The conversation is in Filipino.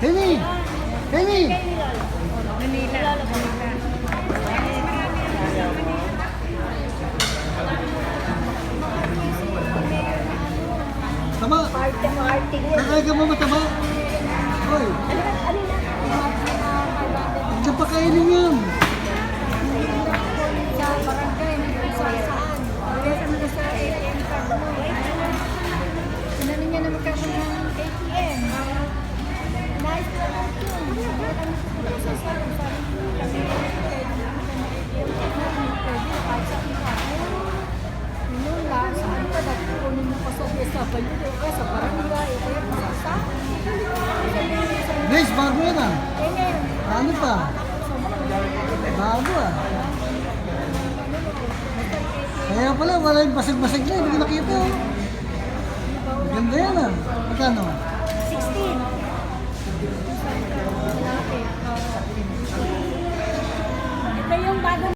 Hemi! Hemi! Manila. Tama! Parte mo, arte mo. Mo matama? Hoy! Ano na? Ano na? Diyan pa kainin yan! Sa DSW o kaya sa barangay o kaya sa saan? Grace, bago yan ah! Ano pa? Bago ah! Kaya pala, wala yung basag-basag na, hindi ko nakita oh. Ganda yan ah. Magkano?